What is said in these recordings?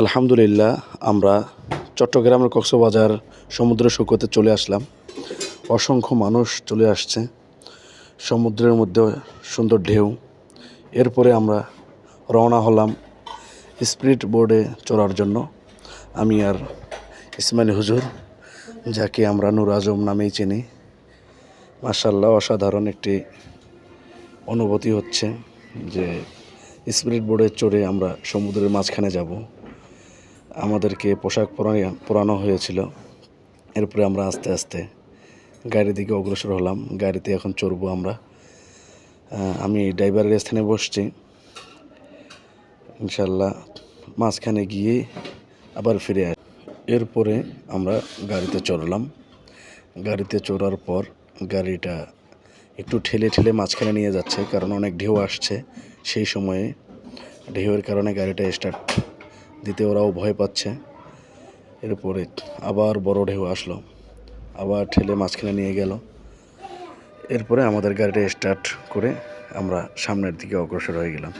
আলহামদুলিল্লাহ, আমরা চট্টগ্রামের কক্সবাজার সমুদ্র সৈকতে চলে আসলাম। অসংখ্য মানুষ চলে আসছে। সমুদ্রের মধ্যে সুন্দর ঢেউ। এরপরে আমরা রওনা হলাম স্পিড বোর্ডে চড়ার জন্য। আমি আর ইসমাইল হুজুর, যাকে আমরা নূর আজম নামেই চিনি। মার্শাল্লাহ অসাধারণ একটি অনুভূতি হচ্ছে যে স্পিরিট বোর্ডে চড়ে আমরা সমুদ্রের মাঝখানে যাব। আমাদেরকে পোশাক পরানো পরানো হয়েছিল। এরপরে আমরা আস্তে আস্তে গাড়ির দিকে অগ্রসর হলাম। গাড়িতে এখন চড়বো আমরা। আমি ড্রাইভারের স্থানে বসছি। ইনশাল্লাহ মাঝখানে গিয়ে আবার ফিরে আস এরপরে আমরা গাড়িতে চড়লাম। গাড়িতে চড়ার পর গাড়িটা একটু ঠেলে ঠেলে মাঝখানে নিয়ে যাচ্ছে, কারণ অনেক ঢেউ আসছে। সেই সময়ে ঢেউয়ের কারণে গাড়িটা স্টার্ট দিতে ওরাও ভয় পাচ্ছে। এরপরে আবার বড় ঢেউ আসলো। আবার ঠেলে মাঝখানে নিয়ে গেল। এরপরে আমাদের গাড়িটা স্টার্ট করে আমরা সামনের দিকে অগ্রসর হয়ে গেলাম।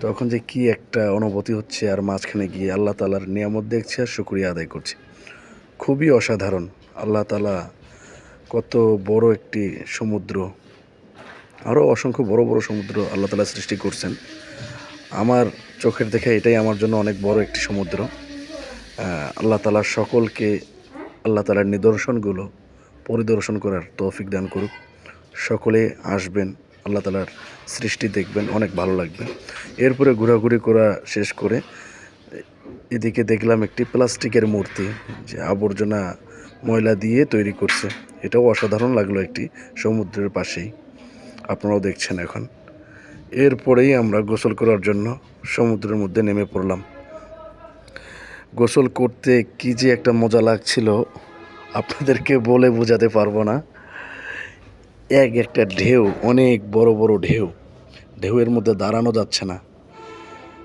তখন যে কি একটা অনুভূতি হচ্ছে আর মাঝখানে গিয়ে আল্লাহ তালার নিয়ামত দেখছি আর শুক্রিয়া আদায় করছি। খুবই অসাধারণ। আল্লাহ তালা কত বড় একটি সমুদ্র আরও অসংখ্য বড় বড় সমুদ্র আল্লাহ তালা সৃষ্টি করছেন। আমার চোখের দেখে এটাই আমার জন্য অনেক বড় একটি সমুদ্র। আল্লাহ তালা সকলকে, আল্লাহ তালার নিদর্শনগুলো পরিদর্শন করার তৌফিক দান করুক। সকলে আসবেন, আল্লাহ তালার সৃষ্টি দেখবেন, অনেক ভালো লাগবে। এরপরে ঘোরাঘুরি করা শেষ করে এদিকে দেখলাম একটি প্লাস্টিকের মূর্তি যে আবর্জনা ময়লা দিয়ে তৈরি করছে। এটাও অসাধারণ লাগল একটি সমুদ্রের পাশেই। আপনারাও দেখছেন এখন। এরপরেই আমরা গোসল করার জন্য সমুদ্রের মধ্যে নেমে পড়লাম। গোসল করতে কি যে একটা মজা লাগছিল, আপনাদেরকে বলে বোঝাতে পারব না। এক একটা ঢেউ, অনেক বড় বড় ঢেউ। ঢেউয়ের মধ্যে দাঁড়ানো যাচ্ছে না।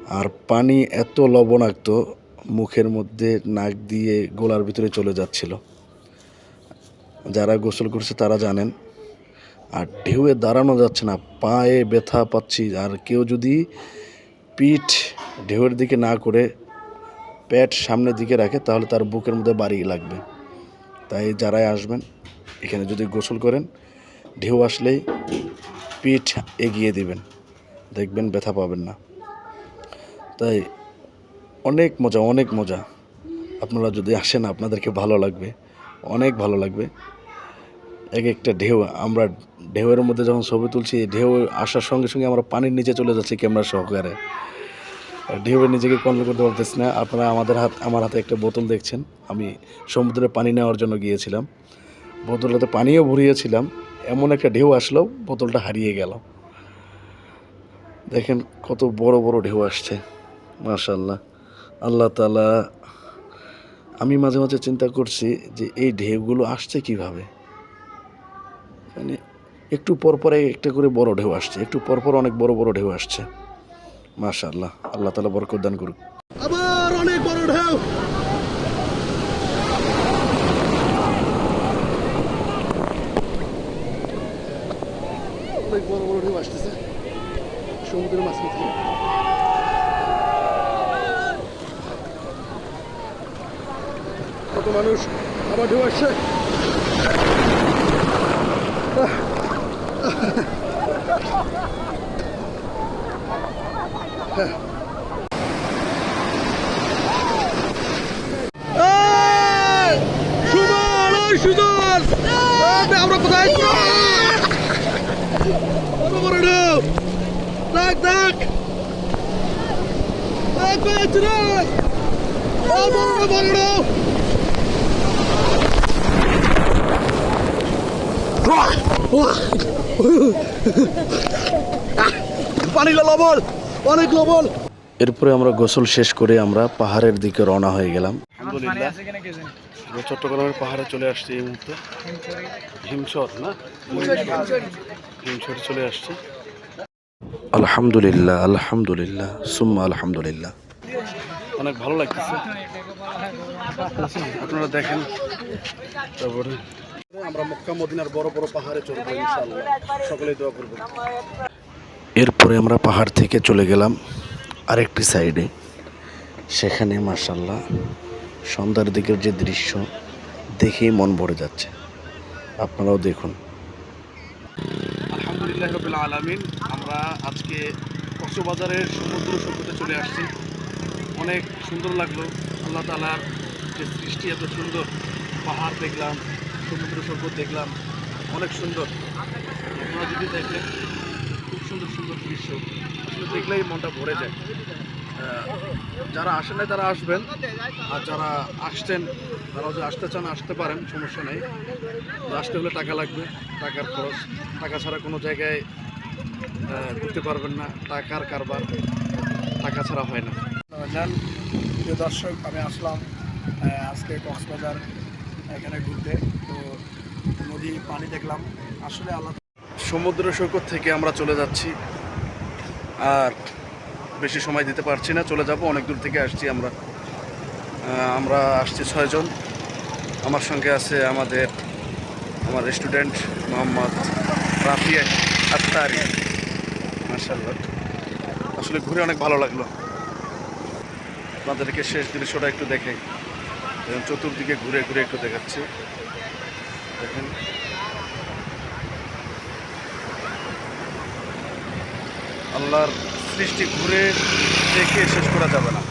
আর পানি এত লবণাক্ত, মুখের মধ্যে নাক দিয়ে গোলার ভিতরে চলে যাচ্ছিল। যারা গোসল করছে তারা জানেন আর ঢেউয়ে দাঁড়ানো যাচ্ছে না, পায়ে ব্যথা পাচ্ছি। আর কেউ যদি পিঠ ঢেউয়ের দিকে না করে প্যাট সামনের দিকে রাখে, তাহলে তার বুকের মধ্যে বাড়ি লাগবে। তাই যারাই আসবেন, এখানে যদি গোসল করেন, ঢেউ আসলেই পিঠ এগিয়ে দিবেন। দেখবেন ব্যথা পাবেন না। তাই অনেক মজা অনেক মজা। আপনারা যদি আসেন, আপনাদেরকে ভালো লাগবে, অনেক ভালো লাগবে। এক একটা ঢেউ আমরা ঢেউয়ের মধ্যে যখন ছবি তুলছি, ঢেউ আসার সঙ্গে সঙ্গে আমরা পানির নিচে চলে যাচ্ছি ক্যামেরা সহকারে। ঢেউয়ের নিজেকে কন্ট্রোল করতে পারতেছি না। আপনারা আমাদের হাত, আমার হাতে একটা বোতল দেখছেন। আমি সমুদ্রে পানি নেওয়ার জন্য গিয়েছিলাম। বোতলটাতে পানিও ভরিয়েছিলাম। এমন একটা ঢেউ আসলো, বোতলটা হারিয়ে গেল। দেখেন কত বড় বড় ঢেউ আসছে। মাশাল্লাহ আল্লাহ তালা আমি মাঝে মাঝে চিন্তা করছি যে এই ঢেউগুলো আসছে কীভাবে? মানে একটু পর পরে একটা করে বড় ঢেউ আসছে। একটু পর পর অনেক বড় বড় ঢেউ আসছে। মাশাল্লাহ আল্লাহ আল্লাহ তালা বরকত দান করুক। আবার অনেক বড় ঢেউ। বড় বড় ঢেউ আসতেছে। সমুদ্রের থেকে। কত মানুষ আবার ঢেউ আসছে। এই! সুজন ওই সুজন এই, আমরা কোথায় পানিটা লবণ অনেক লবণ। এরপরে আমরা গোসল শেষ করে আমরা পাহাড়ের দিকে রওনা হয়ে গেলাম। আলহামদুলিল্লাহ। চট্টগ্রামের পাহাড়ে চলে আসছি এই মুহূর্তে। হিমছর না? হিমছড়ি চলে আসছি। আলহামদুলিল্লাহ আলহামদুলিল্লাহ সুম্মা আলহামদুলিল্লাহ। অনেক ভালো লাগতেছে। আপনারা দেখেন। তারপরে আমরা মক্কা মদিনার বড় বড় পাহাড়ে চড়বো ইনশাআল্লাহ। সকলেই দোয়া করব এরপরে আমরা পাহাড় থেকে চলে গেলাম আরেকটি সাইডে। সেখানে মার্শাল্লাহ সন্ধ্যার দিকের যে দৃশ্য দেখেই মন ভরে যাচ্ছে। আপনারাও দেখুন। আলহামদুলিল্লাহ রবিল আলমিন আমরা আজকে কক্সবাজারের সমুদ্র সৈকতে চলে আসছি। অনেক সুন্দর লাগল। আল্লাহ তালার যে সৃষ্টি এত সুন্দর পাহাড় দেখলাম। সমুদ্র সৈকত দেখলাম। অনেক সুন্দর। আপনারা যদি দেখেন, খুব সুন্দর সুন্দর দৃশ্য। আসলে দেখলেই মনটা ভরে যায়। যারা আসেন নাই, তারা আসবেন। আর যারা আসছেন তারা যদি আসতে চান, আসতে পারেন, সমস্যা নেই। আসতে হলে টাকা লাগবে, টাকার খরচ। টাকা ছাড়া কোনো জায়গায় ঘুরতে পারবেন না। টাকার কারবার। টাকা ছাড়া হয় না। জান, প্রিয় দর্শক, আমি আসলাম আজকে কক্সবাজার এখানে ঘুরতে। তো নদী, পানি দেখলাম। আসলে আল্লাহ সমুদ্র সৈকত থেকে আমরা চলে যাচ্ছি। আর বেশি সময় দিতে পারছি না। চলে যাব, অনেক দূর থেকে আসছি আমরা। আমরা আসছি ছয়জন। আমার সঙ্গে আছে আমাদের, আমার স্টুডেন্ট মোহাম্মদ রাফিয়া আত্তারি মার্শাল্লাহ আসলে ঘুরে অনেক ভালো লাগল। আপনাদেরকে শেষ দৃশ্যটা একটু দেখাই এবং চতুর্দিকে ঘুরে ঘুরে একটু দেখাচ্ছি। দেখেন। আল্লাহর সৃষ্টি ঘুরে দেখে শেষ করা যাবে না।